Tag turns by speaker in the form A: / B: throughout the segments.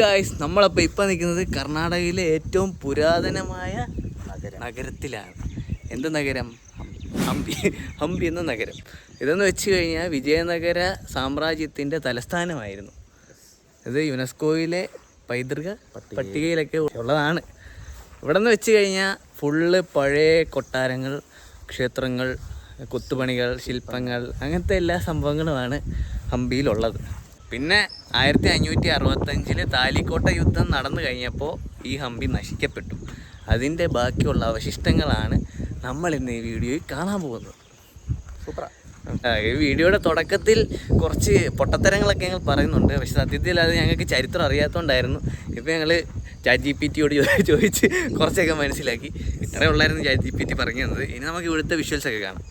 A: Guys നമ്മളപ്പോൾ ഇപ്പോൾ നിൽക്കുന്നത് കർണാടകയിലെ ഏറ്റവും പുരാതനമായ നഗരത്തിലാണ്. എന്ത് നഗരം? ഹംപി ഹംപി എന്ന നഗരം. ഇതെന്ന് വെച്ച് കഴിഞ്ഞാൽ വിജയനഗര സാമ്രാജ്യത്തിന്റെ തലസ്ഥാനമായിരുന്നു. ഇത് യുനെസ്കോയിലെ പൈതൃക പട്ടികയിലൊക്കെ ഉള്ളതാണ്. ഇവിടെ നിന്ന് വെച്ച് കഴിഞ്ഞാൽ ഫുള്ള് പഴയ കൊട്ടാരങ്ങൾ ക്ഷേത്രങ്ങൾ കൊത്തുപണികൾ ശില്പങ്ങൾ അങ്ങനത്തെ എല്ലാ സംഭവങ്ങളുമാണ് ഹംപിയിലുള്ളത്. പിന്നെ ആയിരത്തി അഞ്ഞൂറ്റി അറുപത്തഞ്ചിൽ താലിക്കോട്ട യുദ്ധം നടന്നു കഴിഞ്ഞപ്പോൾ ഈ ഹംപി നശിക്കപ്പെട്ടു. അതിന്റെ ബാക്കിയുള്ള അവശിഷ്ടങ്ങളാണ് നമ്മൾ ഇന്ന് ഈ വീഡിയോയിൽ കാണാൻ പോകുന്നത്.
B: സൂപ്പറാ.
A: ഈ വീഡിയോയുടെ തുടക്കത്തിൽ കുറച്ച് പൊട്ടത്തരങ്ങളൊക്കെ ഞങ്ങൾ പറയുന്നുണ്ട്. പക്ഷെ സത്യത്തിൽ അത് ഞങ്ങൾക്ക് ചരിത്രം അറിയാത്തതുകൊണ്ടായിരുന്നു ഇപ്പം ഞങ്ങൾ ചാറ്റ് ജി പി ടിയോട് ചോദിച്ച് കുറച്ചൊക്കെ മനസ്സിലാക്കി. ഇത്രയേ ഉള്ളായിരുന്നു ചാറ്റ് ജി പി ടി പറഞ്ഞു തന്നത്. ഇനി നമുക്ക് ഇവിടുത്തെ വിഷ്വൽസ് ഒക്കെ കാണാം.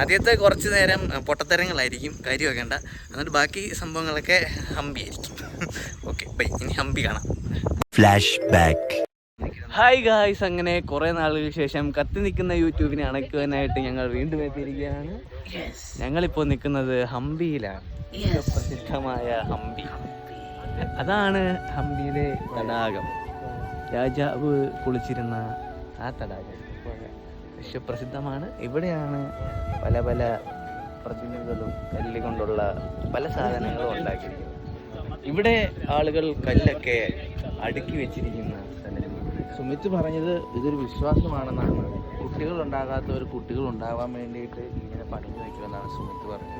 A: ആദ്യത്തെ കുറച്ച് നേരം പൊട്ടത്തരങ്ങളായിരിക്കും. കാര്യം വെക്കേണ്ട എന്നിട്ട് ബാക്കി സംഭവങ്ങളൊക്കെ ഹംപി ആയിരിക്കും ഓക്കെ ബൈ. ഇനി ഹംപി കാണാം.
C: ഫ്ലാഷ് ബാക്ക്
A: ഹായ് ഗായ്സ് അങ്ങനെ കുറേ നാളുകൾക്ക് ശേഷം കത്തി നിൽക്കുന്ന യൂട്യൂബിനെ അണയ്ക്കുവാനായിട്ട് ഞങ്ങൾ വീണ്ടും എത്തിയിരിക്കുകയാണ്. ഞങ്ങളിപ്പോൾ നിൽക്കുന്നത് ഹംപിയിലാണ്. പ്രസിദ്ധമായ ഹംപി. അതാണ് ഹംപിയിലെ തടാകം. രാജാവ് കുളിച്ചിരുന്ന ആ തടാകം. വിശ്വപ്രസിദ്ധമാണ്. ഇവിടെയാണ് പല പല പ്രതിമകളും കല്ല് കൊണ്ടുള്ള പല സാധനങ്ങളും ഉണ്ടാക്കിയിരിക്കുന്നത്. ഇവിടെ ആളുകൾ കല്ലൊക്കെ അടുക്കി വെച്ചിരിക്കുന്ന സ്ഥലം.
B: സുമിത്ത് പറഞ്ഞത് ഇതൊരു വിശ്വാസമാണെന്നാണ്. കുട്ടികൾ ഉണ്ടാകാത്തവർ കുട്ടികൾ ഉണ്ടാവാൻ വേണ്ടിയിട്ട് ഇങ്ങനെ പണിഞ്ഞു വയ്ക്കുമെന്നാണ് സുമിത്ത് പറഞ്ഞത്.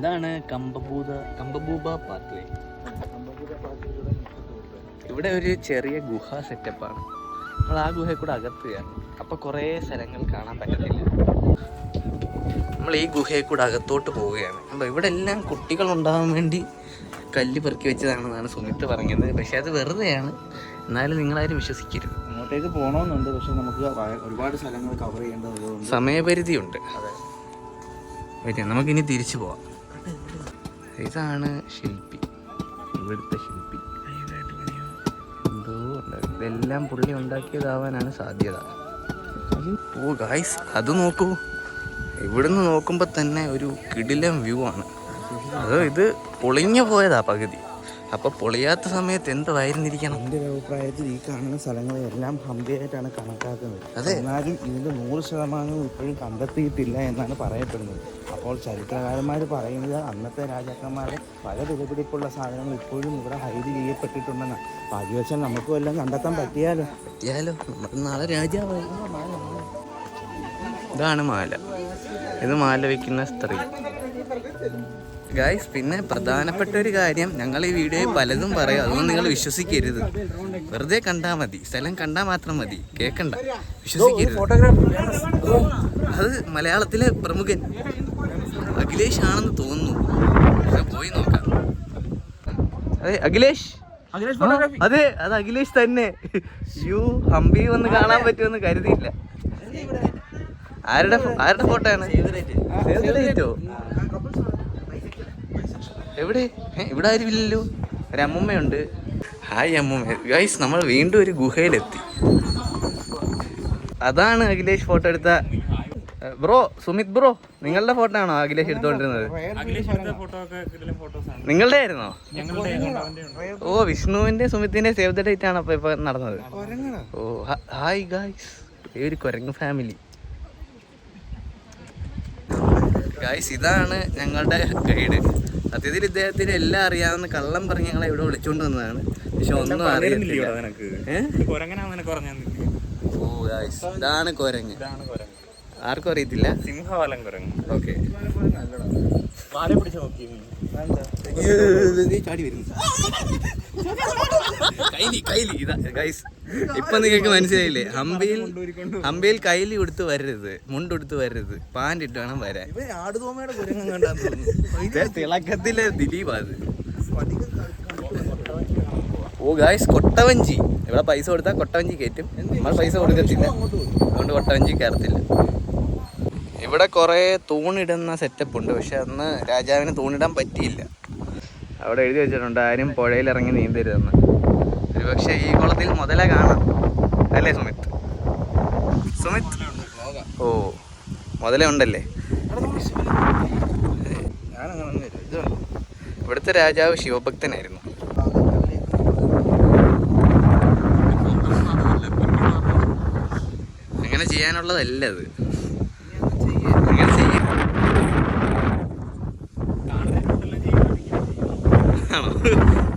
A: ഇതാണ് കമ്പഭൂത കമ്പഭൂപ പാത്വേ. ഇവിടെ ഒരു ചെറിയ ഗുഹ സെറ്റപ്പാണ് നമ്മൾ ആ ഗുഹയിൽ കൂടെ അകത്ത് കയറണം. അപ്പോൾ കുറേ സ്ഥലങ്ങൾ കാണാൻ പറ്റത്തില്ല. നമ്മൾ ഈ ഗുഹയിൽ കൂടെ അകത്തോട്ട് പോവുകയാണ്. അപ്പോൾ ഇവിടെ എല്ലാം കുട്ടികൾ ഉണ്ടാവാൻ വേണ്ടി കല്ല് പെറുക്കി വെച്ചതാണെന്നാണ് സുമിത്ത് പറഞ്ഞത്. പക്ഷേ അത് വെറുതെയാണ്. എന്നാലും നിങ്ങളാരും വിശ്വസിക്കരുത്.
B: അങ്ങോട്ടേക്ക് പോകണമെന്നുണ്ട് പക്ഷെ നമുക്ക് ഒരുപാട് സ്ഥലങ്ങൾ കവർ ചെയ്യേണ്ടതുണ്ട്
A: സമയപരിധിയുണ്ട്.
B: അതെ.
A: നമുക്ക് നമുക്കിനി തിരിച്ചു പോവാം. ഇതാണ് ശില്പി. ഇവിടുത്തെ ശില്പി. എന്തോ ഉണ്ടാക്കി ഇതെല്ലാം പുള്ളി ഉണ്ടാക്കിയതാവാനാണ് സാധ്യത. ഓ ഗായ്സ് അത് നോക്കൂ. ഇവിടുന്ന് നോക്കുമ്പോൾ തന്നെ ഒരു കിടിലം വ്യൂ ആണ്. അതോ ഇത് പൊളിഞ്ഞു പോയതാ പകുതി. അപ്പൊ പൊളിയാത്ത സമയത്ത് എന്തായിരുന്നിരിക്കണം
B: എന്റെ ഒരു അഭിപ്രായത്തിൽ ഈ കാണുന്ന സ്ഥലങ്ങളെല്ലാം ഹംപിയായിട്ടാണ് കണക്കാക്കുന്നത്.
A: അതെ.
B: എന്നാലും ഇതിന്റെ നൂറ് ശതമാനവും ഇപ്പോഴും കണ്ടെത്തിയിട്ടില്ല എന്നാണ് പറയപ്പെടുന്നത്. അപ്പോൾ ചരിത്രകാരന്മാർ പറയുന്നത് അന്നത്തെ രാജാക്കന്മാരെ പല വിലപിടിപ്പുള്ള സാധനങ്ങൾ ഇപ്പോഴും ഇവിടെ ഹൈഡ് ചെയ്യപ്പെട്ടിട്ടുണ്ടെന്നാണ്. അപ്പോൾ അത് വെച്ചാൽ നമുക്ക് വല്ലതും കണ്ടെത്താൻ പറ്റിയാലോ?
A: പറ്റിയാലോ? നമുക്ക് നാളെ രാജാവായി. ഇതാണ് മാല. ഇത് മാല വയ്ക്കുന്ന സ്ത്രീ. ഗായ്സ് പിന്നെ പ്രധാനപ്പെട്ട ഒരു കാര്യം ഞങ്ങൾ ഈ വീഡിയോയിൽ പലതും പറയും. അതൊന്നും നിങ്ങൾ വിശ്വസിക്കരുത്. വെറുതെ കണ്ടാൽ മതി. സ്ഥലം കണ്ടാൽ മാത്രം മതി. കേൾക്കണ്ട വിശ്വസിക്കരുത്. അത് മലയാളത്തിലെ പ്രമുഖൻ. അഖിലേഷ് ആണെന്ന് തോന്നുന്നു. പോയി നോക്കാം. അതെ അഖിലേഷ്. അതെ അത് അഖിലേഷ് തന്നെ. യു ഹംപി വന്ന് കാണാൻ പറ്റുമെന്ന് കരുതിയില്ല. ആരുടെ ആരുടെ ഫോട്ടോ ആണ്? എവിടെ? ഇവിടെ ആരും ഇല്ലല്ലോ. ഒരു അമ്മമ്മയുണ്ട് ഹായ് അമ്മുമ്മ. ഗൈസ് നമ്മൾ വീണ്ടും ഒരു ഗുഹയിലെത്തി. അതാണ് അഖിലേഷ് ഫോട്ടോ എടുത്ത ബ്രോ സുമിത് ബ്രോ നിങ്ങളുടെ ഫോട്ടോ ആണോ അഖിലേഷ് എടുത്തോണ്ടിരുന്നത് നിങ്ങളുടെ ആയിരുന്നോ? ഓ വിഷ്ണുവിന്റെ സുമിത്തിന്റെ സേവ് ദ ഡേറ്റ് ആണ് അപ്പൊ ഇപ്പൊ നടന്നത്. Oh hi guys. ഒരു കുരങ്ങ് ഫാമിലി. ഗായ്സ് ഇതാണ് ഞങ്ങളുടെ ഗൈഡ്. സത്യത്തിൽ ഇദ്ദേഹത്തിന് എല്ലാം അറിയാവുന്ന കള്ളം പറഞ്ഞ് ഞങ്ങളെ ഇവിടെ വിളിച്ചോണ്ട് വന്നതാണ് പക്ഷെ ഒന്നും അറിയില്ല? ഓ ഗായ്സ് ഇതാണ് കുരങ്ങ്. ആർക്കും അറിയത്തില്ല.
D: സിംഹവാലം കുരങ്ങ്.
A: ഓക്കെ.
D: വാല പിടിച്ച് നോക്കി.
A: ചാടി വരുന്നു കൈലി കൈലി ഇതാ ഗൈസ് ഇപ്പൊ നിങ്ങൾക്ക് മനസ്സിലായില്ലേ? ഹംപിയിൽ ഹംപിയിൽ കൈലി കൊടുത്ത് വരരുത് മുണ്ടെടുത്ത് വരരുത് പാന്റ് ഇട്ട് വേണം വരാൻ. തിളക്കത്തിലെ ദിലീപ് അത് ഓ ഗായ്സ് കൊട്ടവഞ്ചി. ഇവിടെ പൈസ കൊടുത്താൽ കൊട്ടവഞ്ചി കയറ്റും. നമ്മൾ പൈസ കൊടുക്കത്തില്ല. അതുകൊണ്ട് കൊട്ടവഞ്ചി കയറത്തില്ല. ഇവിടെ കുറേ തൂണിടുന്ന സെറ്റപ്പ് ഉണ്ട്. പക്ഷെ അന്ന് രാജാവിന് തൂണിടാൻ പറ്റിയില്ല. അവിടെ എഴുതി വെച്ചിട്ടുണ്ട് ആരും പുഴയിൽ ഇറങ്ങി നീന്തരുതെന്ന്. ഒരുപക്ഷെ ഈ കുളത്തിൽ മുതലേ കാണാം. അല്ലേ സുമിത്? സുമിത്? ഓ മുതലേ ഉണ്ടല്ലേ ഇവിടുത്തെ രാജാവ് ശിവഭക്തനായിരുന്നു. അങ്ങനെ ചെയ്യാനുള്ളതല്ല അത്.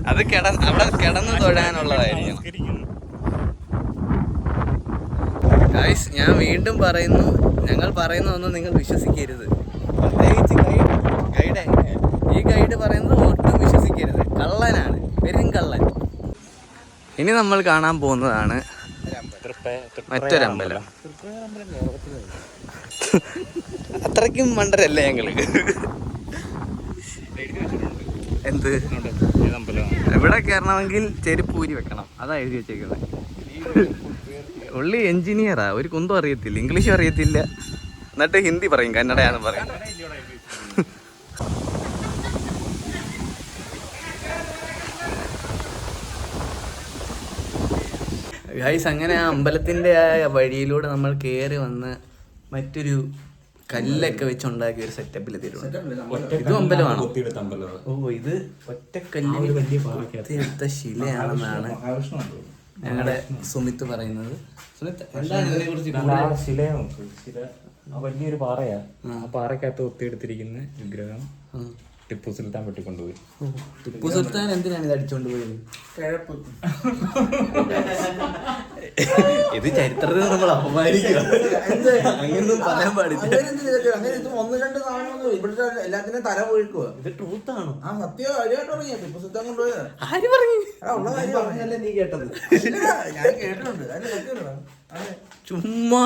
A: അത് കിട അവിടെ കിടന്ന് തൊഴാനുള്ളതായിരിക്കും. ഗൈസ് ഞാൻ വീണ്ടും പറയുന്നു. ഞങ്ങൾ പറയുന്നതൊന്നും നിങ്ങൾ വിശ്വസിക്കരുത്. പ്രത്യേകിച്ച് ഗൈഡ് ഗൈഡ് ഈ ഗൈഡ് പറയുന്നത് ഒട്ടും വിശ്വസിക്കരുത്. കള്ളനാണ്. പെരും കള്ളൻ. ഇനി നമ്മൾ കാണാൻ പോകുന്നതാണ് മറ്റൊരമ്പലം. അത്രയ്ക്കും മണ്ടരല്ലേ ഞങ്ങൾ എന്ത്? ഇവിടെ കയറണമെങ്കിൽ ചെരുപ്പൂരി വെക്കണം. അതാ എഴുതി വെച്ചേക്കുന്നത്. ഉള്ളി എഞ്ചിനീയറാ. ഒരു കുന്തും അറിയത്തില്ല. ഇംഗ്ലീഷും അറിയത്തില്ല. എന്നിട്ട് ഹിന്ദി പറയും. കന്നഡയാണെന്ന് പറയും. ഗൈസ് അങ്ങനെ ആ അമ്പലത്തിന്റെ ആ വഴിയിലൂടെ നമ്മൾ കയറി വന്ന് മറ്റൊരു കല്ലൊക്കെ വെച്ചുണ്ടാക്കിയ ഒരു സെറ്റപ്പിൽ എത്തിയിട്ടുണ്ട് ഇത് അമ്പലമാണ്? ഓ ഇത് ഒറ്റക്കല്ലിൽ കൊത്തിയെടുത്ത ശിലയാണെന്നാണ് ഞങ്ങളുടെ സുമിത്ത് പറയുന്നത്. സുമിത്ത് എന്താണ് ഇതിനെ കുറിച്ച്
D: ശില നോക്ക്. ശില ആ വലിയൊരു പാറയാ. ആ. പാറക്കകത്ത് ഒത്തിയെടുത്തിരിക്കുന്ന വിഗ്രഹം. ടിപ്പു സുൽത്താൻ വെട്ടിക്കൊണ്ടുപോയി.
A: ടിപ്പു സുൽത്താൻ എന്തിനാണ് ഇത് അടിച്ചോണ്ട് പോയത്? ഇത് ചരിത്രത്തിൽ നമ്മൾ അപമാനിക്കുക. അങ്ങനൊന്നും പറയാൻ പാടില്ല.
B: അങ്ങനെ ഇത് ഒന്ന് രണ്ട് സാധനമൊന്നും ഇവിടുത്തെ എല്ലാത്തിനും തല ഒഴുക്കുക
A: ഇത് ട്രൂത്താണോ
B: ആ സത്യം കാര്യമായിട്ട് ടിപ്പു സുൽത്താൻ കൊണ്ടുപോയത്.
A: ആര് പറഞ്ഞു?
B: പറഞ്ഞല്ലേ നീ കേട്ടത്? ഞാൻ കേട്ടിട്ടുണ്ട്. അതിന്.
A: ചുമ്മാ.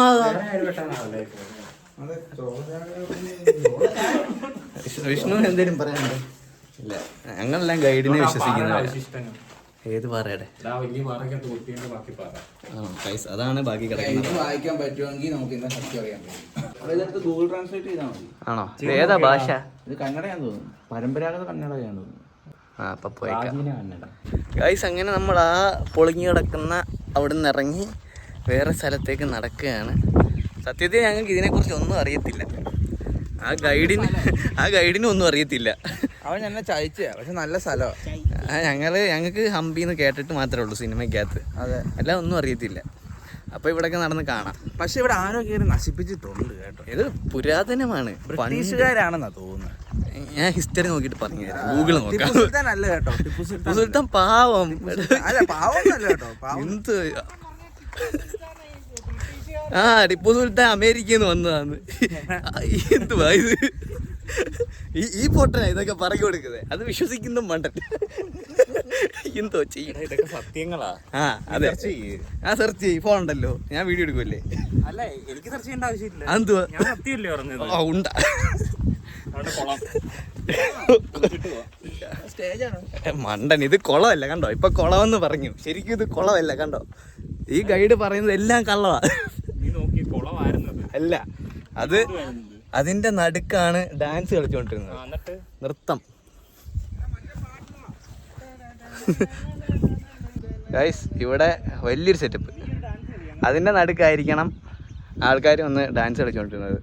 A: വിഷ്ണു എന്തേലും പറയാനുണ്ടോ? ഇല്ല. ഞങ്ങളെല്ലാം ഗൈഡിനെ വിശ്വസിക്കുന്നവരാ.
D: വിശിഷ്ടങ്ങൾ
A: ഏത് പാറയുടെ? പൈസ അതാണ് ബാക്കി കിടക്കുന്നത്.
B: വായിക്കാൻ പറ്റുമെങ്കിൽ നമുക്ക് ഇന്ന സത്യം അറിയാൻ പറ്റും. അപ്പോൾ ഇതെടുത്ത് ഗൂഗിൾ ട്രാൻസ്ലേറ്റ് ചെയ്താൽ മതി.
A: ആണോ? ഏതാ ഭാഷ?
B: ഇത് കന്നഡയാന്ന് തോന്നുന്നു. പരമ്പരാഗത കന്നഡയാന്ന് തോന്നുന്നു.
A: ആ അപ്പൊ പോയേക്കാം.
D: പ്രാചീന കന്നഡ.
A: ഗൈസ് അങ്ങനെ നമ്മൾ ആ പൊളിഞ്ഞു കിടക്കുന്ന അവിടെ നിന്ന് ഇറങ്ങി വേറെ സ്ഥലത്തേക്ക് നടക്കുകയാണ്. സത്യത്തിൽ ഞങ്ങൾക്ക് ഇതിനെക്കുറിച്ച് ഒന്നും അറിയത്തില്ല. ആ ഗൈഡിന് ആ ഗൈഡിനും ഒന്നും അറിയത്തില്ല.
B: അവൻ എന്നെ ചയച്ച പക്ഷെ നല്ല സ്ഥലമാണ്
A: ഞങ്ങൾ ഞങ്ങൾക്ക് ഞങ്ങൾക്ക് ഹംപിന്ന് കേട്ടിട്ട് മാത്രമേ ഉള്ളൂ സിനിമയ്ക്കകത്ത്.
B: അതെ.
A: അല്ല ഒന്നും അറിയത്തില്ല. അപ്പൊ ഇവിടൊക്കെ നടന്ന് കാണാം.
B: പക്ഷെ ഇവിടെ ആരോ കയറി നശിപ്പിച്ചിട്ടുണ്ട് കേട്ടോ.
A: ഇത് പുരാതനമാണ്.
B: ബ്രിട്ടീഷുകാരാണെന്നാ തോന്നുന്നത്.
A: ഞാൻ ഹിസ്റ്ററി നോക്കിട്ട് പറഞ്ഞു തരാം ഗൂഗിൾ നോക്കാം
B: അല്ല കേട്ടോ. ടിപ്പു സുൽത്താൻ
A: ടിപ്പു പാവം.
B: അല്ല പാവം കേട്ടോ. പാവം.
A: എന്ത്? ആ ടിപ്പു സുൽത്താൻ അമേരിക്കയിൽ നിന്ന് വന്നതാണ്. എന്തുവാ ഇത്? ഈ ഈ പൊട്ടന ഇതൊക്കെ പറഞ്ഞു കൊടുക്കുന്നത് അത് വിശ്വസിക്കുന്ന മണ്ടൻ എന്തോ ചെയ്യും.
D: സത്യങ്ങളാ.
A: ആ അതെ. ആ സെർച്ച് ചെയ്യ്. ഫോൺ ഉണ്ടല്ലോ. ഞാൻ വീഡിയോ എടുക്കുമല്ലേ
D: അല്ല എനിക്ക് സെർച്ച് ചെയ്യേണ്ട ആവശ്യമില്ല.
A: എന്തുവാ?
D: ഞാൻ സത്യമല്ലേ പറഞ്ഞത്?
A: ആ ഉണ്ട. മണ്ടൻ ഇത് കുളമല്ല കണ്ടോ? ഇപ്പൊ കുളമെന്ന് പറഞ്ഞു. ശരിക്കും ഇത് കുളമല്ല കണ്ടോ? ഈ ഗൈഡ് പറയുന്നത് എല്ലാം കള്ളവാ. അല്ല അത് അതിന്റെ നടുക്കാണ് ഡാൻസ് കളിച്ചുകൊണ്ടിരുന്നത് നൃത്തം. ഗൈസ് ഇവിടെ വലിയൊരു സെറ്റപ്പ് അതിന്റെ നടുക്കായിരിക്കണം ആൾക്കാർ വന്ന് ഡാൻസ് കളിച്ചുകൊണ്ടിരുന്നത്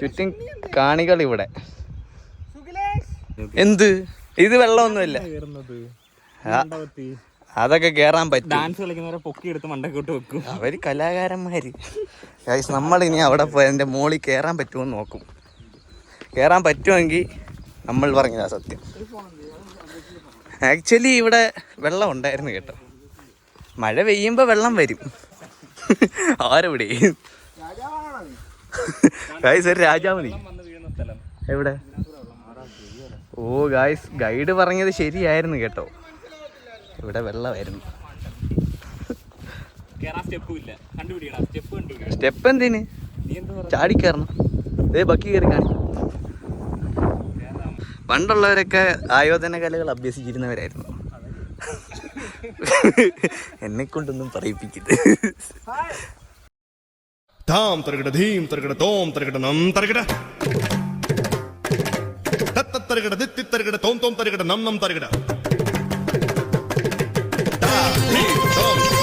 A: ചുറ്റും കാണികൾ ഇവിടെ. എന്ത്? ഇത് വെള്ളമൊന്നുമില്ല. അതൊക്കെ കേറാൻ പറ്റും.
D: ഡാൻസ് കളിക്കുന്നവരെ പൊക്കി എടുത്ത് മണ്ടക്കോട്ട് വെക്കും.
A: അവർ കലാകാരന്മാര്. ഗൈസ് നമ്മളിനി അവിടെ പോയി എന്റെ മോളിൽ കയറാൻ പറ്റുമോ എന്ന് നോക്കും. കയറാൻ പറ്റുമെങ്കിൽ നമ്മൾ പറഞ്ഞതാ സത്യം. ആക്ച്വലി ഇവിടെ വെള്ളം ഉണ്ടായിരുന്നു കേട്ടോ. മഴ പെയ്യുമ്പോൾ വെള്ളം വരും. ആരെവിടെ? ഗൈസ് ഒരു
D: സ്ഥലം
A: എവിടെ? ഓ ഗായ്സ് ഗൈഡ് പറഞ്ഞത് ശരിയായിരുന്നു കേട്ടോ. ഇവിടെ വെള്ളമായിരുന്നു.
D: കേറാൻ സ്റ്റെപ്പും ഇല്ല. സ്റ്റെപ്പ് കണ്ടുപിടിക്കണം
A: സ്റ്റെപ്പ് എന്തിന്?
D: നീ എന്ത് പറഞ്ഞു
A: ചാടിക്കയറണം ദേ ബക്കി കയറി കാണി. പണ്ടുള്ളവരൊക്കെ ആയോധന കലകൾ അഭ്യസിച്ചിരുന്നവരായിരുന്നു. എന്നെ കൊണ്ടൊന്നും പറയിപ്പിക്കരുത്.
E: ധാം തരകട ധീം തരകട തോം തരകട നം തരകട. തത്ത തരകട ദിത്തി തരകട തോം തോം തരകട നം നം തരകിട.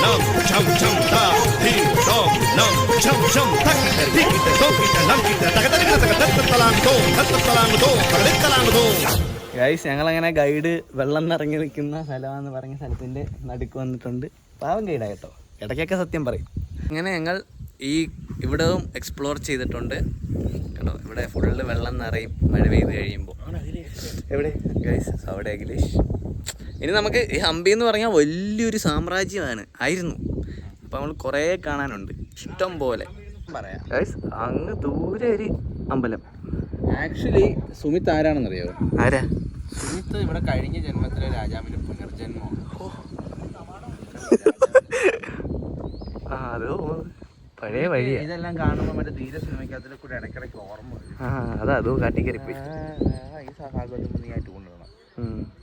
E: തോം, നം, ഛം, ഛം, ധാ, ധീം, തോം, നം, kita ഛം, തക്കിട, ധിക്കിട, tak നംകിട, tak തരകിട, തക തത്ത തലാങ് തോം, തത്ത തലാങ് തോം, തകടിത്തലാങ് do.
A: ഗൈസ് ഞങ്ങളങ്ങനെ ഗൈഡ് വെള്ളം നിറങ്ങി നിൽക്കുന്ന സ്ഥലമാണെന്ന് പറഞ്ഞ സ്ഥലത്തിന്റെ നടുക്ക് വന്നിട്ടുണ്ട്. പാവം ഗൈഡായിട്ടോ ഇടയ്ക്കൊക്കെ സത്യം പറയും. അങ്ങനെ ഞങ്ങൾ ഈ ഇവിടവും എക്സ്പ്ലോർ ചെയ്തിട്ടുണ്ട്. കേട്ടോ ഇവിടെ ഫുള്ള് വെള്ളം നിറയും മഴ പെയ്ത് കഴിയുമ്പോൾ. എവിടെ? ഗൈസ് അവിടെ അഖിലേഷ് ഇനി നമുക്ക് ഈ ഹംപി എന്ന് പറഞ്ഞാൽ വലിയൊരു സാമ്രാജ്യമാണ്. ആയിരുന്നു. അപ്പം നമ്മൾ കുറേ കാണാനുണ്ട്. ഇഷ്ടം പോലെ. അങ്ങ് ദൂരെ ഒരു അമ്പലം.
B: ആക്ച്വലി സുമിത്ത് ആരാണെന്നറിയോ?
A: ആരാ?
B: സുമിത് ഇവിടെ കഴിഞ്ഞ ജന്മത്തിലെ രാജാവിന്റെ പുനർജന്മം.
A: അതോ പഴയ വഴി
B: ഇതെല്ലാം കാണുമ്പോൾ മറ്റേ ധീര സിനിമയ്ക്കകത്തിൽ കൂടെ ഇടയ്ക്കിടയ്ക്ക് ഓർമ്മ
A: അതാ അതോ കാട്ടിക്കറി പോയി.
B: ആ, ഈ സഹാബത്തും നീ ആയിട്ട് കൊണ്ടുവരണം.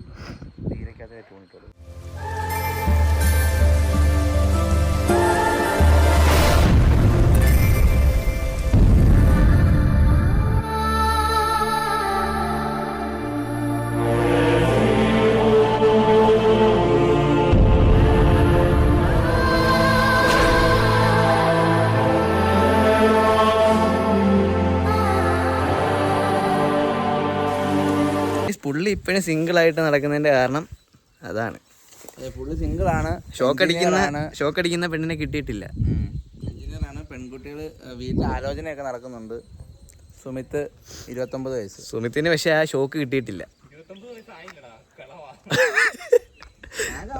A: പുള്ളി ഇപ്പോഴും സിംഗിളായിട്ട് നടക്കുന്നതിന്റെ കാരണം അതാണ്.
B: പുള്ളി സിംഗിൾ ആണ്.
A: ഷോക്ക് അടിക്കുന്ന ഷോക്ക് അടിക്കുന്ന പെണ്ണിനെ കിട്ടിയിട്ടില്ല.
B: എഞ്ചിനീയറാണ് പെൺകുട്ടികൾ വീട്ടിൽ ആലോചനയൊക്കെ നടക്കുന്നുണ്ട്. സുമിത്ത് ഇരുപത്തൊമ്പത് വയസ്സ്.
A: സുമിത്തിന് പക്ഷെ ആ ഷോക്ക് കിട്ടിയിട്ടില്ല.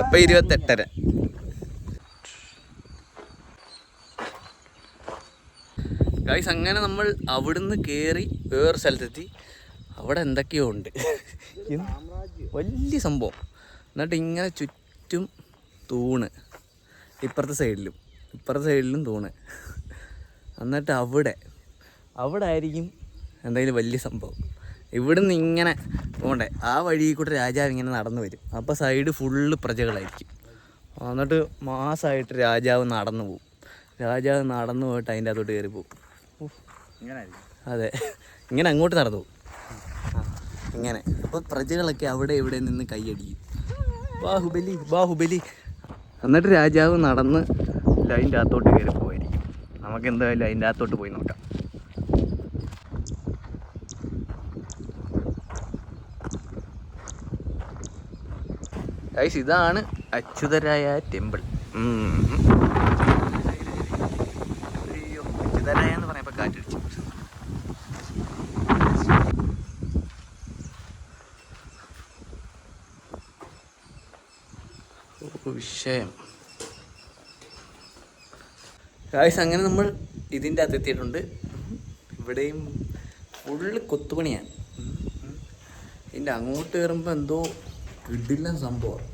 A: അപ്പൊ ഇരുപത്തെട്ടര. ഗൈസ് അങ്ങനെ നമ്മൾ അവിടുന്ന് കേറി വേറെ സ്ഥലത്തെത്തി. അവിടെ എന്തൊക്കെയോ ഉണ്ട്. വലിയ സംഭവം. എന്നിട്ട് ഇങ്ങനെ ചുറ്റും തൂണ്. ഇപ്പുറത്തെ സൈഡിലും. ഇപ്പുറത്തെ സൈഡിലും തൂണ്. എന്നിട്ട് അവിടെ അവിടെ ആയിരിക്കും എന്തെങ്കിലും വലിയ സംഭവം. ഇവിടുന്ന് ഇങ്ങനെ പോകണ്ടേ ആ വഴി കൂടെ രാജാവ് ഇങ്ങനെ നടന്നു വരും. അപ്പോൾ സൈഡ് ഫുള്ള് പ്രജകളായിരിക്കും. എന്നിട്ട് മാസമായിട്ട് രാജാവ് നടന്നു പോകും രാജാവ് നടന്നു പോയിട്ട് അതിന്റെ അകത്തോട്ട് കയറി പോകും അതെ. ഇങ്ങനെ അങ്ങോട്ട് നടന്നു പോകും ഇങ്ങനെ. അപ്പോൾ പ്രജകളൊക്കെ അവിടെ ഇവിടെ നിന്ന് കൈയടിക്കും. ബാഹുബലി ബാഹുബലി എന്നിട്ട് രാജാവ് നടന്ന് അതിന്റെ അകത്തോട്ട് കയറി പോയിരിക്കും നമുക്ക് എന്തായാലും അതിന്റെ അകത്തോട്ട് പോയി നോക്കാം. ഗൈസ് ഇതാണ് അച്യുതരായ ടെമ്പിൾ അയ്യോ അച്യുതരായ എന്ന് പറയുമ്പോൾ കാറ്റടിച്ചു വിഷയം. ഗായ്സ് അങ്ങനെ നമ്മൾ ഇതിന്റെ അകത്ത് എത്തിയിട്ടുണ്ട്. ഇവിടെയും ഫുള്ള് കൊത്തുപണിയാണ്. ഇതിന്റെ അങ്ങോട്ട് കയറുമ്പോൾ എന്തോ കിടില്ല സംഭവം.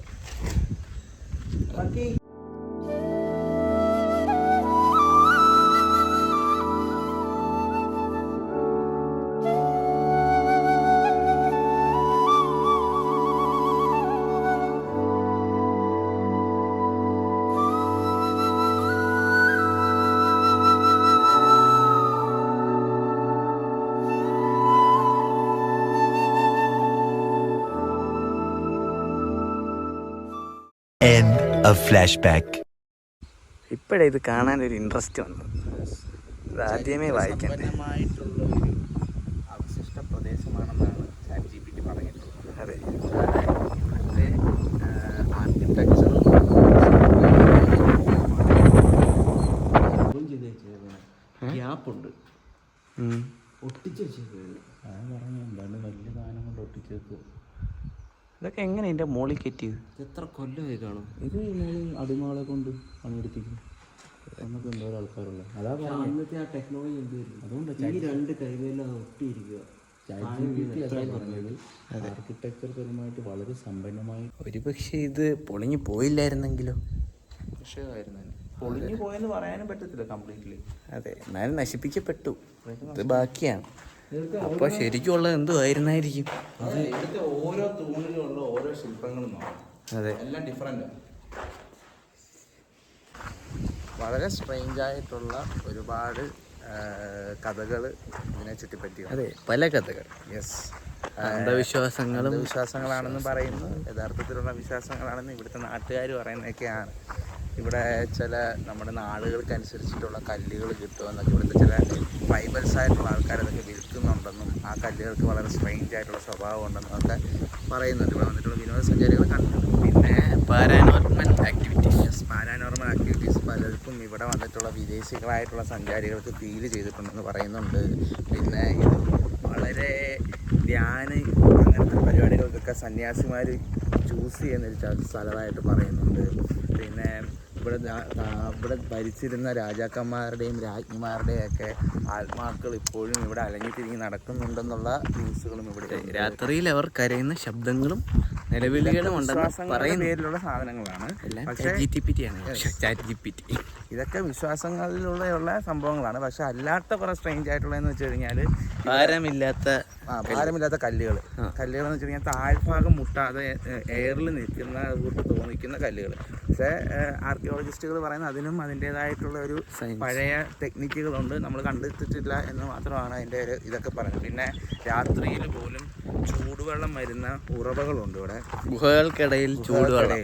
C: Of ബാക്ക്
A: ഇപ്പോഴേ ഇത് കാണാൻ ഒരു ഇൻട്രസ്റ്റ് വന്നു. ഇത് ആദ്യമേ വായിക്കാൻ.
B: ഒട്ടിച്ചു ഒരു അവശിഷ്ട പ്രദേശമാണെന്നാണ് ചാറ്റ് ജി പി ടി പറഞ്ഞിട്ടുള്ളത്
A: അതെ
B: ഇവിടുത്തെ ഗ്യാപ്പുണ്ട്. ഒട്ടിച്ച് പറഞ്ഞു എന്താണ്? വലിയ സാധനം കൊണ്ട് ഒട്ടിച്ചു വെക്കുക
A: ഇതൊക്കെ എങ്ങനെ എന്റെ മോളിൽ കയറ്റിയത്
B: എത്ര കൊല്ലമായി കാണും? ഇത് അടിമകളെ കൊണ്ട് പണിയെടുപ്പിക്കും നമുക്ക് എന്തോ ആൾക്കാരുള്ള. അതാ അന്നത്തെ ആ ടെക്നോളജി എന്തായിരുന്നു അതുകൊണ്ട് ഈ രണ്ട് കൈകളിലും ഒട്ടിയിരിക്കുക. ആർക്കിടെക്ചർ പരമായിട്ട് വളരെ സമ്പന്നമായി.
A: ഒരു പക്ഷേ ഇത് പൊളിഞ്ഞു പോയില്ലായിരുന്നെങ്കിലോ?
B: വിഷയമായിരുന്നു പൊളിഞ്ഞു പോയെന്ന് പറയാനും പറ്റത്തില്ല കംപ്ലീറ്റ്ലി
A: അതെ. എന്നാലും നശിപ്പിക്കപ്പെട്ടു. ഇത് ബാക്കിയാണ്. അപ്പോൾ ശരിക്കും ഉള്ളത് എന്തോ ആയിരുന്നായിരിക്കും.
B: ഓരോ തൂണിലുള്ള ഓരോ ശില്പങ്ങളും
A: അതെ.
B: എല്ലാം ഡിഫറെന്റ് വളരെ സ്ട്രെയിഞ്ച് ആയിട്ടുള്ള ഒരുപാട് കഥകൾ ഇതിനെ ചുറ്റിപ്പറ്റി
A: അതെ പല കഥകൾ.
B: യെസ്
A: അന്ധവിശ്വാസങ്ങളും
B: വിശ്വാസങ്ങളാണെന്ന് പറയുന്നു. യഥാർത്ഥത്തിലുള്ള വിശ്വാസങ്ങളാണെന്ന് ഇവിടുത്തെ നാട്ടുകാർ പറയുന്നതൊക്കെയാണ്. ഇവിടെ ചില നമ്മുടെ നാടുകൾക്ക് അനുസരിച്ചിട്ടുള്ള കല്ലുകൾ കിട്ടുമെന്നൊക്കെ ഇവിടുത്തെ ചില ട്രൈബൽസ് ആയിട്ടുള്ള ആൾക്കാരൊക്കെ അതൊക്കെ വിൽക്കുന്നുണ്ട് ഉണ്ടെന്നും ആ കല്ലുകൾക്ക് വളരെ സ്ട്രെയിഞ്ച് ആയിട്ടുള്ള സ്വഭാവം ഉണ്ടെന്നും ഒക്കെ പറയുന്നുണ്ട്. ഇവിടെ വന്നിട്ടുള്ള വിനോദസഞ്ചാരികൾ കണ്ടിട്ടുണ്ട്.
A: പിന്നെ പാരാനോർമൽ ആക്ടിവിറ്റീസ്
B: പാരാനോർമൽ ആക്ടിവിറ്റീസ് പലർക്കും ഇവിടെ വന്നിട്ടുള്ള വിദേശികളായിട്ടുള്ള സഞ്ചാരികൾക്ക് ഫീൽ ചെയ്തിട്ടുണ്ടെന്ന് പറയുന്നുണ്ട്. പിന്നെ ഇത് വളരെ ധ്യാന അങ്ങനത്തെ പരിപാടികൾക്കൊക്കെ സന്യാസിമാർ ചൂസ് ചെയ്യുന്നൊരു സ്ഥലമായിട്ട് പറയുന്നുണ്ട്. പിന്നെ ഇവിടെ ഇവിടെ ഭരിച്ചിരുന്ന രാജാക്കന്മാരുടെയും രാജ്ഞിമാരുടെയും ഒക്കെ ആത്മാക്കൾ ഇപ്പോഴും ഇവിടെ അലഞ്ഞു തിരിഞ്ഞ് നടക്കുന്നുണ്ടെന്നുള്ള ന്യൂസുകളും ഇവിടെ
A: രാത്രിയിൽ അവർ കരയുന്ന ശബ്ദങ്ങളും നിലവിളികളും ഉണ്ടെന്ന് പറയുന്ന.
B: പേരിലുള്ള സാധനങ്ങളാണ്.
A: G
B: T
A: chat G P T ആണ്. ചാറ്റ് ജി പി ടി
B: ഇതൊക്കെ വിശ്വാസങ്ങളിലൂടെയുള്ള സംഭവങ്ങളാണ്. പക്ഷെ അല്ലാത്ത കുറെ സ്ട്രെയിഞ്ച് ആയിട്ടുള്ളതെന്ന് വെച്ച് കഴിഞ്ഞാൽ
A: ഭാരമില്ലാത്ത
B: ആ ഭാരമില്ലാത്ത കല്ലുകൾ കല്ലുകൾ എന്ന് വെച്ച് കഴിഞ്ഞാൽ താഴ്ഭാഗം മുട്ടാതെ എയറിൽ നിൽക്കുന്ന കൂട്ട് തോന്നിക്കുന്ന കല്ലുകൾ പക്ഷേ ആർക്കിയോളജിസ്റ്റുകൾ പറയുന്നത് അതിനും അതിന്റെതായിട്ടുള്ള ഒരു പഴയ ടെക്നിക്കുകളുണ്ട് നമ്മൾ കണ്ടെത്തിയിട്ടില്ല എന്ന് മാത്രമാണ് അതിന്റെ ഒരു ഇതൊക്കെ പറയുന്നത്. പിന്നെ രാത്രിയിൽ പോലും ചൂടുവെള്ളം വരുന്ന ഉറവകളുണ്ട് ഇവിടെ.
A: ഗുഹകൾക്കിടയിൽ. ചൂടുവെള്ളം.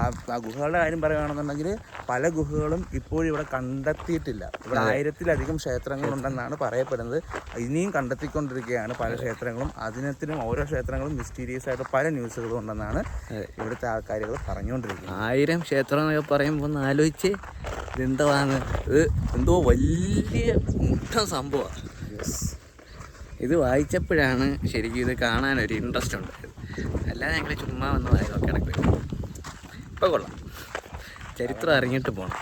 B: ആ ആ ഗുഹകളുടെ കാര്യം പറയുകയാണെന്നുണ്ടെങ്കിൽ പല ഗുഹകളും ഇപ്പോഴും ഇവിടെ കണ്ടെത്തിയിട്ടില്ല. ഇവിടെ ആയിരത്തിലധികം ക്ഷേത്രങ്ങളുണ്ടെന്നാണ് പറയപ്പെടുന്നത്. ഇനിയും കണ്ടെത്തിക്കൊണ്ടിരിക്കുകയാണ് പല ക്ഷേത്രങ്ങളും. അതിനത്തിനും ഓരോ ക്ഷേത്രങ്ങളും മിസ്റ്റീരിയസ് ആയിട്ട് പല ന്യൂസുകളും ഉണ്ടെന്നാണ് ഇവിടുത്തെ ആൾക്കാരുകൾ പറഞ്ഞുകൊണ്ടിരിക്കുന്നത്.
A: ആയിരം ക്ഷേത്രം എന്നൊക്കെ പറയുമ്പോൾ ഒന്ന് ആലോചിച്ച് ഇതെന്താണ്? ഇത് എന്തോ വലിയ മുട്ട സംഭവമാണ്. ഇത് വായിച്ചപ്പോഴാണ് ശരിക്കും ഇത് കാണാൻ ഒരു ഇൻട്രസ്റ്റ് ഉണ്ടായത്. അല്ലാതെ ഞങ്ങൾ ചുമ്മാ വന്ന് കിടക്കും ഇപ്പോൾ കൊള്ളാം. ചരിത്രം അറിഞ്ഞിട്ട് പോകണം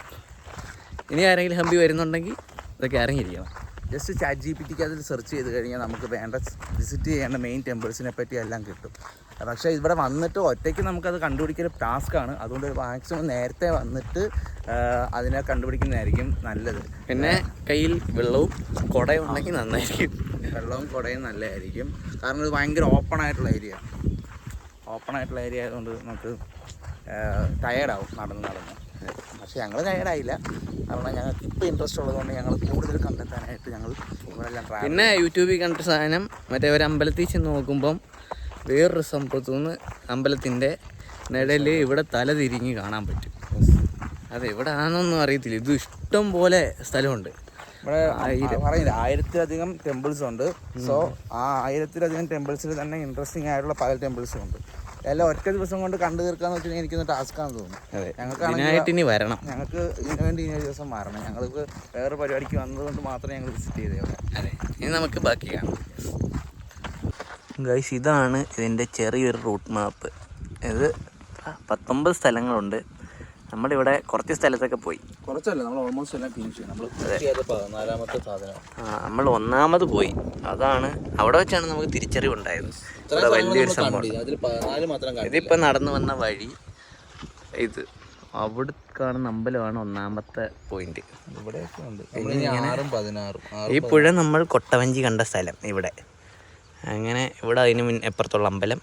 A: ഇനി ആരെങ്കിലും ഹംപി വരുന്നുണ്ടെങ്കിൽ ഇതൊക്കെ അറിഞ്ഞിരിക്കണം.
B: ജസ്റ്റ് ചാറ്റ് ജി പി ടിക്ക് അതിൽ സെർച്ച് ചെയ്ത് കഴിഞ്ഞാൽ നമുക്ക് വേണ്ട വിസിറ്റ് ചെയ്യേണ്ട മെയിൻ ടെമ്പിൾസിനെ പറ്റി എല്ലാം കിട്ടും. പക്ഷേ ഇവിടെ വന്നിട്ട് ഒറ്റയ്ക്ക് നമുക്കത് കണ്ടുപിടിക്കൽ ടാസ്ക്കാണ് അതുകൊണ്ട് മാക്സിമം നേരത്തെ വന്നിട്ട് അതിനെ കണ്ടുപിടിക്കുന്നതായിരിക്കും നല്ലത്.
A: പിന്നെ കയ്യിൽ വെള്ളവും കുടയും ഉണ്ടെങ്കിൽ നന്നായിരിക്കും.
B: വെള്ളവും കുടയും നല്ലതായിരിക്കും. കാരണം ഇത് ഭയങ്കര ഓപ്പൺ ആയിട്ടുള്ള ഏരിയ ഓപ്പൺ ആയിട്ടുള്ള ഏരിയ ആയതുകൊണ്ട് നമുക്ക് ടയേർഡാവും നടന്ന് നടന്ന്. പക്ഷെ ഞങ്ങൾ ടയേർഡായില്ല കാരണം ഞങ്ങൾക്ക് ഇപ്പോൾ ഇൻട്രസ്റ്റ് ഉള്ളതുകൊണ്ട് ഞങ്ങൾ കൂടുതൽ കണ്ടെത്താനായിട്ട് ഞങ്ങൾ ഇവിടെ
A: പിന്നെ യൂട്യൂബിൽ കണ്ട സാധനം മറ്റേ ഒരു അമ്പലത്തിൽ ചെന്ന് നോക്കുമ്പം വേറൊരു സംഭവത്തു നിന്ന് അമ്പലത്തിന്റെ നിഴൽ ഇവിടെ തല തിരിഞ്ഞ് കാണാൻ പറ്റും. അത് എവിടെ ആണെന്നൊന്നും അറിയത്തില്ല. ഇത് ഇഷ്ടം പോലെ സ്ഥലമുണ്ട്.
B: ഇവിടെ പറയുന്നില്ല? ആയിരത്തിലധികം ടെമ്പിൾസ് ഉണ്ട്. സോ ആ ആയിരത്തിലധികം ടെമ്പിൾസിൽ തന്നെ ഇൻട്രസ്റ്റിംഗ് ആയിട്ടുള്ള പല ടെമ്പിൾസും ഉണ്ട്. എല്ലാം ഒറ്റ ദിവസം കൊണ്ട് കണ്ടു തീർക്കാന്ന് വെച്ചാൽ എനിക്കൊന്ന് ടാസ്ക്കാന്ന് തോന്നുന്നു.
A: ഞങ്ങൾക്ക് ഇനി വരണം.
B: ഞങ്ങൾക്ക് ഇതിനു വേണ്ടി ഇനി ഒരു ദിവസം മാറണം ഞങ്ങൾക്ക് വേറെ പരിപാടിക്ക് വന്നതുകൊണ്ട് മാത്രമേ ഞങ്ങൾ വിസിറ്റ് ചെയ്തേ
A: അതെ. ഇനി നമുക്ക് ബാക്കി കാണാം. ഗൈസ് ഇതാണ് ഇതിന്റെ ചെറിയൊരു റൂട്ട് മാപ്പ് ഇത് പത്തൊമ്പത് സ്ഥലങ്ങളുണ്ട്. നമ്മളിവിടെ കുറച്ച് സ്ഥലത്തൊക്കെ പോയി.
B: കുറച്ചല്ല നമ്മൾ ഓൾമോസ്റ്റ് എല്ലാം ഫിനിഷ് നമ്മൾ പതിനാലാമത്തെ സാധനം.
A: ആ, നമ്മൾ ഒന്നാമത് പോയി. അതാണ് അവിടെ വെച്ചാണ് നമുക്ക് തിരിച്ചറിവുണ്ടായത് ഇവിടെ വലിയൊരു സംഭവം.
B: ഇതിപ്പോ
A: ഇതിപ്പോൾ നടന്നു വന്ന വഴി ഇത്. അവിടെ കാണുന്ന അമ്പലമാണ് ഒന്നാമത്തെ പോയിന്റ് ഈ പുഴ നമ്മൾ കൊട്ടവഞ്ചി കണ്ട സ്ഥലം ഇവിടെ. അങ്ങനെ ഇവിടെ അതിന് മുൻ എപ്പുറത്തുള്ള അമ്പലം.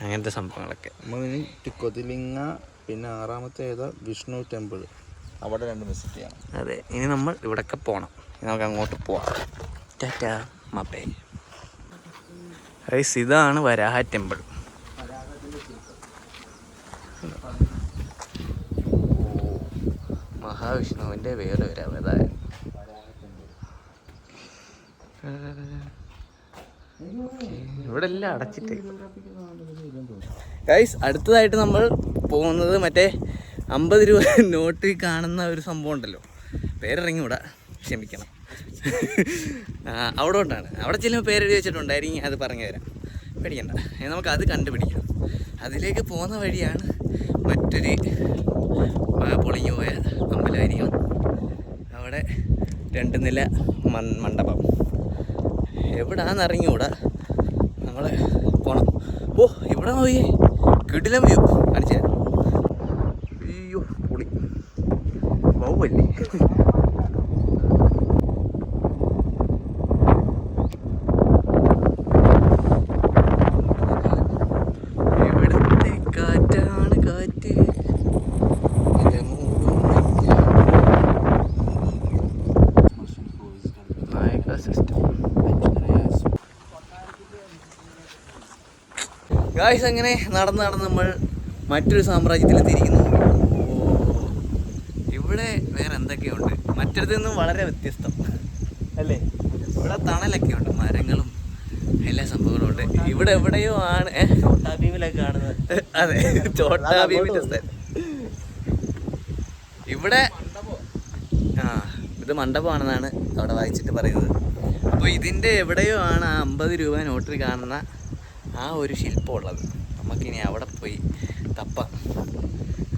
A: അങ്ങനത്തെ സംഭവങ്ങളൊക്കെ.
B: നമ്മളിനി കൊതിലിങ്ങ പിന്നെ ആറാമത്തെ ഏതാ? വിഷ്ണു ടെമ്പിൾ. അവിടെ രണ്ട് വിസിറ്റ് ചെയ്യണം.
A: അതെ ഇനി നമ്മൾ ഇവിടൊക്കെ പോകണം നമുക്ക് അങ്ങോട്ട് പോവാം. ടാറ്റാ മപ്പേ. ഗൈസ് ഇതാണ് വരാഹ ടെമ്പിൾ. മഹാവിഷ്ണുവിന്റെ വേറെ ഒരു അവതാരം. ഇവിടെ എല്ലാം അടച്ചിട്ട്. ഗൈസ് അടുത്തതായിട്ട് നമ്മൾ പോകുന്നത് മറ്റേ അമ്പത് രൂപ നോട്ടിൽ കാണുന്ന ഒരു സംഭവം ഉണ്ടല്ലോ. പേരിറങ്ങി ഇവിടെ ക്ഷമിക്കണം. അവിടെ കൊണ്ടാണ്. അവിടെ ചെല്ലുമ്പോൾ പേരെഴുതി വെച്ചിട്ടുണ്ടായിരിക്കും. അത് പറഞ്ഞു തരാം. പേടിക്കണ്ട. നമുക്ക് അത് കണ്ടുപിടിക്കണം അതിലേക്ക് പോകുന്ന വഴിയാണ് മറ്റൊരു പൊളിഞ്ഞു പോയ അമ്പലമായിരിക്കണം അവിടെ രണ്ട് നില മണ്ഡപം. എവിടാന്ന് അറിഞ്ഞൂടാ നമ്മൾ പോണം. ഓ ഇവിടെ പോയി? കിടിലം വ്യൂ. കാണിച്ചു. അയ്യോ പൊളി. ബൗവല്ലേ ഗായ്സ് അങ്ങനെ നടന്ന് നടന്ന് നമ്മൾ മറ്റൊരു സാമ്രാജ്യത്തിലെത്തിയിരിക്കുന്നു. ഇവിടെ വേറെ എന്തൊക്കെയുണ്ട്? മറ്റൊരു നിന്നും വളരെ വ്യത്യസ്തം. അല്ലേ? ഇവിടെ തണലൊക്കെ ഉണ്ട് മരങ്ങളും എല്ലാ സംഭവങ്ങളും ഉണ്ട്. ഇവിടെ എവിടെയോ ആണ്?
B: കാണുന്നത്.
A: അതെ സ്ഥലം. ഇവിടെ ആ ഇത് മണ്ഡപമാണെന്നാണ് അവിടെ വായിച്ചിട്ട് പറയുന്നത്. അപ്പോൾ ഇതിന്റെ എവിടെയോ ആണ് ആ അമ്പത് രൂപ നോട്ടിൽ കാണുന്ന ആ ഒരു ശില്പം ഉള്ളത് നമുക്കിനി അവിടെ പോയി തപ്പാം.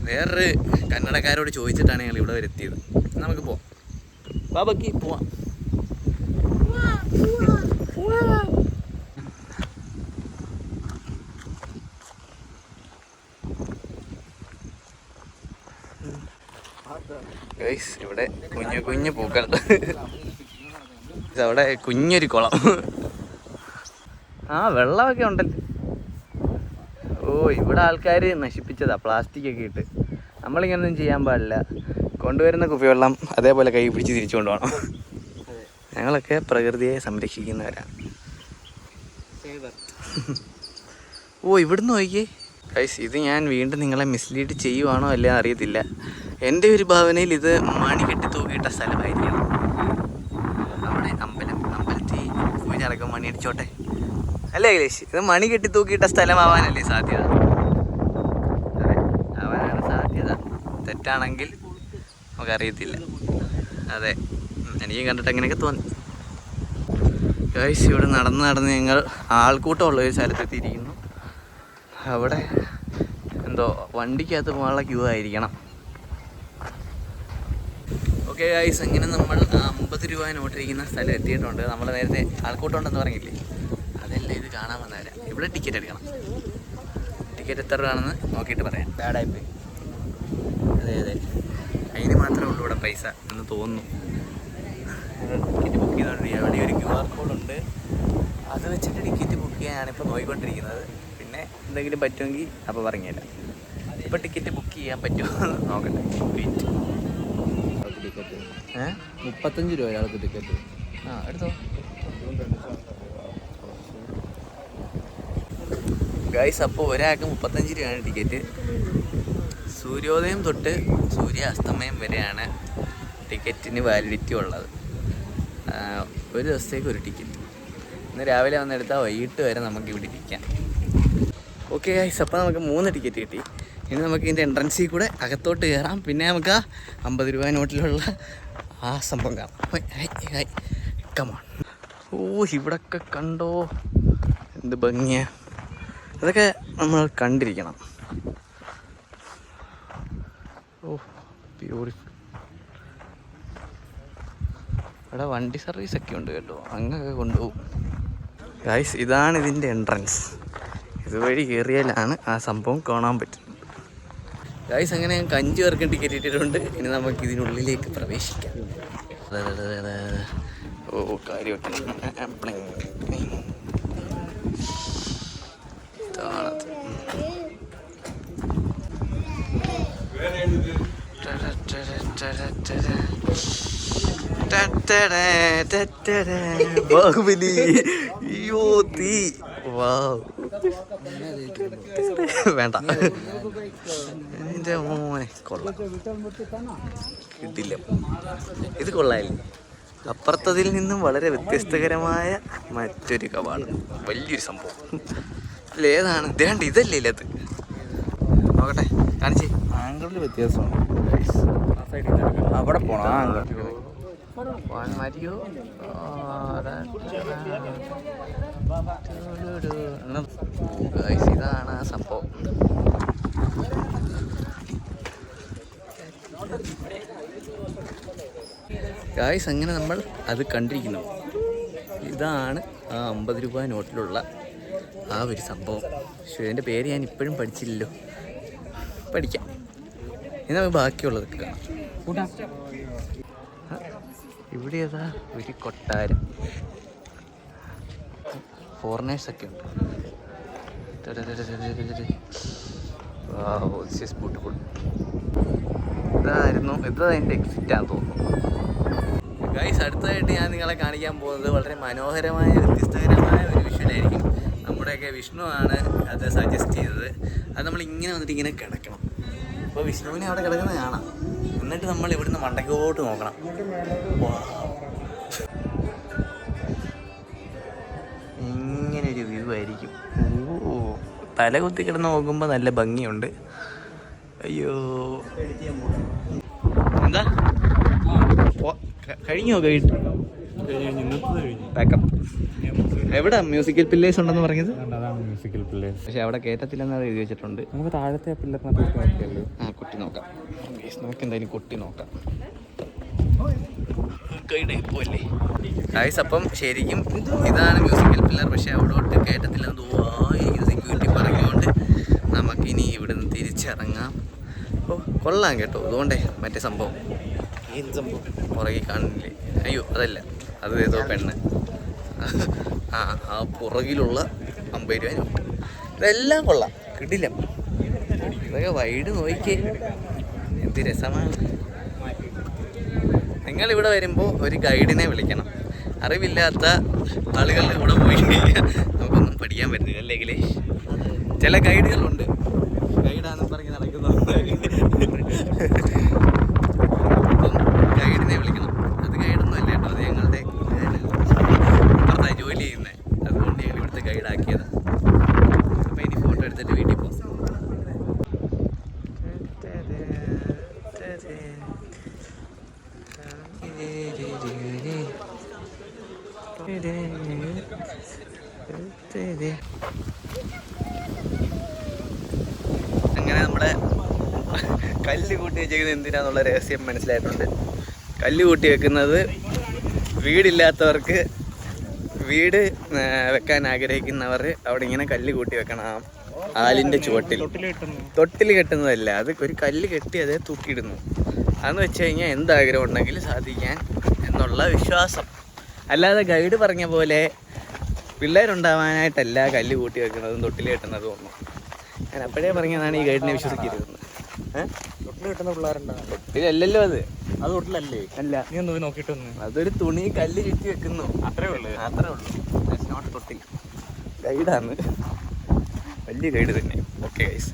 A: വേറൊരു കന്നഡക്കാരോട് ചോദിച്ചിട്ടാണ് ഞങ്ങൾ ഇവിടെ വരെ എത്തിയത് നമുക്ക് പോവാം. ബാബയ്ക്ക് പോവാം. ഇവിടെ കുഞ്ഞു കുഞ്ഞു പൂക്കൾ. അവിടെ കുഞ്ഞൊരു കുളം. ആ വെള്ളമൊക്കെ ഉണ്ടല്ലോ. ഓ ഇവിടെ ആൾക്കാർ നശിപ്പിച്ചതാ പ്ലാസ്റ്റിക് ഒക്കെ ഇട്ട്. നമ്മളിങ്ങനൊന്നും ചെയ്യാൻ പാടില്ല. കൊണ്ടുവരുന്ന കുപ്പിവെള്ളം അതേപോലെ കൈ പിടിച്ച് തിരിച്ചു കൊണ്ടുപോകണം ഞങ്ങളൊക്കെ പ്രകൃതിയെ സംരക്ഷിക്കുന്നവരാണ് ഓ ഇവിടുന്ന് നോക്കിയേ. ഗൈസ് ഇത് ഞാൻ വീണ്ടും നിങ്ങളെ മിസ്ലീഡ് ചെയ്യുവാണോ അല്ലേ അറിയത്തില്ല. എന്റെ ഒരു ഭാവനയിൽ ഇത് മാണി കെട്ടി തൂക്കിയിട്ട സ്ഥലമായിരിക്കണം അവിടെ അമ്പലം അമ്പലത്തിൽ പൂജ നടക്കും മണി അടിച്ചോട്ടെ അല്ലേ അഖിലേഷ് ഇത് മണി കെട്ടി തൂക്കിയിട്ട സ്ഥലമാവാനല്ലേ സാധ്യത? അതെ ആവാനാണ് സാധ്യത. തെറ്റാണെങ്കിൽ നമുക്കറിയത്തില്ല. അതെ എനിക്കും കണ്ടിട്ട് അങ്ങനെയൊക്കെ തോന്നി. ഗൈസ് ഇവിടെ നടന്ന് നടന്ന് ഞങ്ങൾ ആൾക്കൂട്ടമുള്ള ഒരു സ്ഥലത്തെത്തിയിരിക്കുന്നു. അവിടെ എന്തോ വണ്ടിക്കകത്ത് പോകാനുള്ള ക്യൂ ആയിരിക്കണം. ഓക്കെ ഗൈസ് അങ്ങനെ നമ്മൾ അമ്പത് രൂപ നോട്ടിരിക്കുന്ന സ്ഥലം എത്തിയിട്ടുണ്ട്. നമ്മൾ നേരത്തെ ആൾക്കൂട്ടം ഉണ്ടെന്ന് പറഞ്ഞില്ലേ? ഇത് കാണാൻ വന്നവരാ. ഇവിടെ ടിക്കറ്റ് എടുക്കണം. ടിക്കറ്റ് എത്ര രൂപയാണെന്ന് നോക്കിയിട്ട് പറയാം. ബാഡായിപ്പോയി അതെ അതെ. അതിന് മാത്രമേ ഉള്ളൂ ഇവിടെ പൈസ എന്ന് തോന്നുന്നു. ടിക്കറ്റ് ബുക്ക് ചെയ്തുകൊണ്ടിരിക്കുക അവിടെ ഒരു ക്യു ആർ കോഡ് ഉണ്ട്. അത് വെച്ചിട്ട് ടിക്കറ്റ് ബുക്ക് ചെയ്യാനാണ് ഇപ്പോൾ നോക്കിക്കൊണ്ടിരിക്കുന്നത് പിന്നെ എന്തെങ്കിലും പറ്റുമെങ്കിൽ അപ്പോൾ പറഞ്ഞുതരാം. ഇപ്പോൾ ടിക്കറ്റ് ബുക്ക് ചെയ്യാൻ പറ്റുമോ എന്ന് നോക്കട്ടെ. വെയിറ്റ്
B: ടിക്കറ്റ്
A: ഏഹ്
B: മുപ്പത്തഞ്ച് രൂപ ഒരാൾക്ക് ടിക്കറ്റ്
A: ആ എടുത്തോ. ഗൈസ് അപ്പോൾ ഒരാൾക്ക് മുപ്പത്തഞ്ച് രൂപയാണ് ടിക്കറ്റ് സൂര്യോദയം തൊട്ട് സൂര്യാസ്തമയം വരെയാണ് ടിക്കറ്റിന് വാലിഡിറ്റി ഉള്ളത്. ഒരു ദിവസത്തേക്ക് ഒരു ടിക്കറ്റ് ഇന്ന് രാവിലെ വന്നെടുത്താൽ വൈകിട്ട് വരെ നമുക്ക് ഇവിടെ ഇരിക്കാം. ഓക്കെ ഗൈസ് അപ്പോൾ നമുക്ക് മൂന്ന് ടിക്കറ്റ് കിട്ടി. ഇനി നമുക്ക് ഇതിന്റെ എൻട്രൻസിൽ കൂടെ അകത്തോട്ട് കയറാം. പിന്നെ നമുക്ക് ആ അമ്പത് രൂപ നോട്ടിലുള്ള ആ സംഭവം കാണാം. കമോൺ ഓ ഇവിടൊക്കെ കണ്ടോ? എന്ത് ഭംഗിയാ. അതൊക്കെ നമ്മൾ കണ്ടിരിക്കണം. ഓ ബ്യൂട്ടിഫുൾ ഇവിടെ വണ്ടി സർവീസ് ഒക്കെ ഉണ്ട് കേട്ടോ. അങ്ങൊക്കെ കൊണ്ടുപോകും. ഗൈസ് ഇതാണ് ഇതിന്റെ എൻട്രൻസ് ഇതുവഴി കയറിയാലാണ് ആ സംഭവം കാണാൻ പറ്റുന്നത്. ഗൈസ് അങ്ങനെ ഞാൻ അഞ്ച് പേർക്ക് ടിക്കറ്റ് ഇട്ടിട്ടുണ്ട്. ഇനി നമുക്ക് ഇതിനുള്ളിലേക്ക് പ്രവേശിക്കാം. ഓ കാര്യമൊക്കെ ഇതാണത് ബാഹുബലി അയ്യോ തീ. വാവ്. വേണ്ട. എന്റെ മോനെ കൊള്ളാം. കിട്ടില്ല. ഇത് കൊള്ളായില്ലേ. അപ്പുറത്തതിൽ നിന്നും വളരെ വ്യത്യസ്തകരമായ മറ്റൊരു കവാടം. വലിയൊരു സംഭവം. ഇതിലേതാണ് ഇതേണ്ട ഇതല്ലേ ഇല്ലത് നോക്കട്ടെ കാണിച്ചേ.
B: ആംഗിളിൽ വ്യത്യാസമാണ് അവിടെ പോണം ആംഗിൾ
A: Juan Mario. ഇതാണ് ആ സംഭവം. ഗായ്സ് അങ്ങനെ നമ്മൾ അത് കണ്ടിരിക്കുന്നു. ഇതാണ് ആ അമ്പത് രൂപ നോട്ടിലുള്ള ആ ഒരു സംഭവം. പക്ഷേ പേര് ഞാൻ ഇപ്പോഴും പഠിച്ചില്ലല്ലോ. പഠിക്കാം. ഇനി നമുക്ക് ബാക്കിയുള്ളതൊക്കെ കാണാം. ഇവിടെ ഏതാ? ഒരു കൊട്ടാരം. ഫോറിനേഴ്സൊക്കെ ഉണ്ട്. ബ്യൂട്ടിഫുൾ ഇതായിരുന്നു ഇത് അതിന്റെ എക്സിറ്റ് ആണെന്ന് തോന്നുന്നു. ഗൈസ് അടുത്തതായിട്ട് ഞാൻ നിങ്ങളെ കാണിക്കാൻ പോകുന്നത് വളരെ മനോഹരമായ വ്യത്യസ്തകരമായ ഒരു വിഷ്വലായിരിക്കും. നമ്മുടെയൊക്കെ വിഷ്ണു ആണ് അത് സജസ്റ്റ് ചെയ്തത്. അത് നമ്മൾ ഇങ്ങനെ വന്നിട്ട് ഇങ്ങനെ കിടക്കണം. അപ്പോൾ വിഷ്ണുവിനെ അവിടെ കിടക്കുന്നത് കാണാം. എന്നിട്ട് നമ്മൾ ഇവിടുന്ന് മണ്ടക്കോട്ട് നോക്കണം. ഇങ്ങനൊരു വ്യൂ ആയിരിക്കും. ഓ തല കുത്തി കിടന്ന് നോക്കുമ്പോൾ നല്ല ഭംഗിയുണ്ട്. അയ്യോ. എന്താ? കഴിഞ്ഞോ? പാക്കപ്പ് എവിടെ മ്യൂസിക്കൽ പില്ലേഴ്സ് ഉണ്ടെന്ന് പറഞ്ഞത്?
D: അതാണ് മ്യൂസിക്കൽ പില്ലേഴ്സ്
A: പക്ഷെ അവിടെ കയറ്റത്തില്ലെന്ന് എഴുതി വെച്ചിട്ടുണ്ട്.
D: നമുക്ക് താഴത്തെ പിള്ളേറിനകത്ത് നോക്കിയല്ലോ
A: ആ കുട്ടി നോക്കാം. നമുക്ക് എന്തായാലും കുട്ടി നോക്കാം. കൈയുടെ പോലെ ഗായ്സ് അപ്പം ശരിക്കും ഇതാണ് മ്യൂസിക്കൽ പില്ലർ പക്ഷെ അവിടോട്ട് കയറ്റത്തില്ലെന്ന് തോന്നിയിരിക്കുന്ന സെക്യൂരിറ്റി പറഞ്ഞുകൊണ്ട് നമുക്കിനി ഇവിടെ നിന്ന് തിരിച്ചിറങ്ങാം. ഓ കൊള്ളാം കേട്ടോ. അതുകൊണ്ടേ മറ്റേ സംഭവം. പുറകെ കാണില്ലേ അയ്യോ അതല്ല. അത് ഏതോ പെണ്ണ്. ആ ആ പുറകിലുള്ള അമ്പത് രൂപ ഇതെല്ലാം കൊള്ളാം. കിടില്ല ഇതൊക്കെ വൈഡ് നോക്കി എന്ത് രസമാണ്. നിങ്ങൾ ഇവിടെ വരുമ്പോൾ ഒരു ഗൈഡിനെ വിളിക്കണം. അറിവില്ലാത്ത ആളുകളുടെ കൂടെ പോയി കഴിഞ്ഞാൽ നമുക്കൊന്നും പഠിക്കാൻ പറ്റുന്നില്ല അല്ലെങ്കിൽ ചില ഗൈഡുകളുണ്ട് ഗൈഡാന്ന് പറഞ്ഞ് നടക്കുന്നത് ഗൈഡിനെ വിളിക്കണം അത് ഗൈഡൊന്നും അല്ല കേട്ടോ അത് ഞങ്ങളുടെ പുറത്തായി ജോലി ചെയ്യുന്നത് അതുകൊണ്ട് ഞങ്ങൾ ഇവിടുത്തെ ഗൈഡാക്കിയത് അപ്പോൾ ഇനി ഫോട്ടോ എടുത്തിട്ട് വീട്ടിൽ പോകും അങ്ങനെ നമ്മുടെ വെച്ചേക്കുന്നത് എന്തിനാന്നുള്ള രഹസ്യം മനസ്സിലായിട്ടുണ്ട്. കല്ല് കൂട്ടി വെക്കുന്നത് വീടില്ലാത്തവർക്ക് വീട് വെക്കാൻ ആഗ്രഹിക്കുന്നവർ അവിടെ ഇങ്ങനെ കല്ല് കൂട്ടി വെക്കണം. ആലിന്റെ ചുവട്ടിൽ. തൊട്ടിൽ കെട്ടുന്നതല്ല അത് ഒരു കല്ല് കെട്ടി അതേ തൂക്കിയിടുന്നു. അതെന്ന് വെച്ച് കഴിഞ്ഞാൽ എന്താഗ്രഹം ഉണ്ടെങ്കിലും സാധിക്കാൻ എന്നുള്ള വിശ്വാസം. അല്ലാതെ ഗൈഡ് പറഞ്ഞ പോലെ പിള്ളേരുണ്ടാവാനായിട്ടല്ല കല്ല് കൂട്ടി വെക്കുന്നതും തൊട്ടിൽ കെട്ടുന്നതും ഒന്നും. ഞാൻ അപ്പോഴേ പറഞ്ഞതാണ് ഈ ഗൈഡിനെ വിശ്വസിക്കരുതെന്ന്. ഏഹ്
D: കിട്ടുന്ന പിള്ളേരുണ്ടാവും
A: തൊട്ടിലല്ലല്ലോ അത്.
D: അത് തൊട്ടിലല്ലേ
A: അല്ല.
D: നീ ഒന്ന് പോയി നോക്കിയിട്ട് വന്ന്
A: അതൊരു തുണി കല്ല് ചുറ്റി വെക്കുന്നു.
D: അത്രേ ഉള്ളൂ.
A: അത്രേ ഉള്ളൂ. നോട്ട് തൊട്ടിൽ ഗൈഡാണ് വലിയ ഗൈഡ് തന്നെ. Okay guys